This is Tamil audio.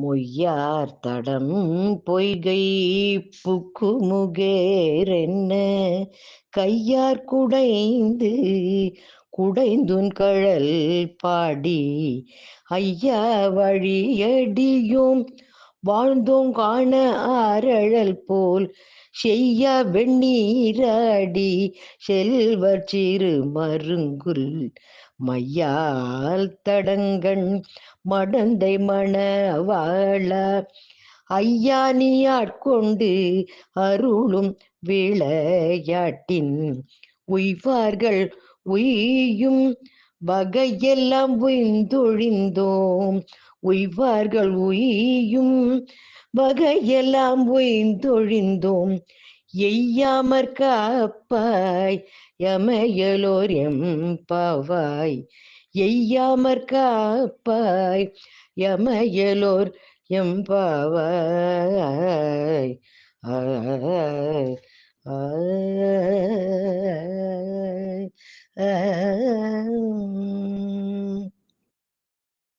மொய்யார் தடம் பொய்கை புக்குமுகேரென்ன? கையார் குடைந்து குடைந்துன் கழல் பாடி ஐயா வழியடியோம் வாழ்ந்தோம் காண ஆரழல் போல். செய்ய வெண்ணீராடி செல்வர் சிறு மருங்குல். மையால் தடங்கண் மடந்தை மணவாள. ஐயா நீ அருளும் விளையாட்டின். உய்வார்கள் உய்யும் வகையெல்லாம் உய்ந்தொழிந்தோம். உய்வார்கள் உயியும். வகையெல்லாம் உய்ந்தொழிந்தோம். எய்யாமற் காப்பாய் எமையலோர் எம்பாவாய். எய்யாமற் காப்பாய் எமையலோர் எம்பாவாய். ஆ ஆய் ஆய்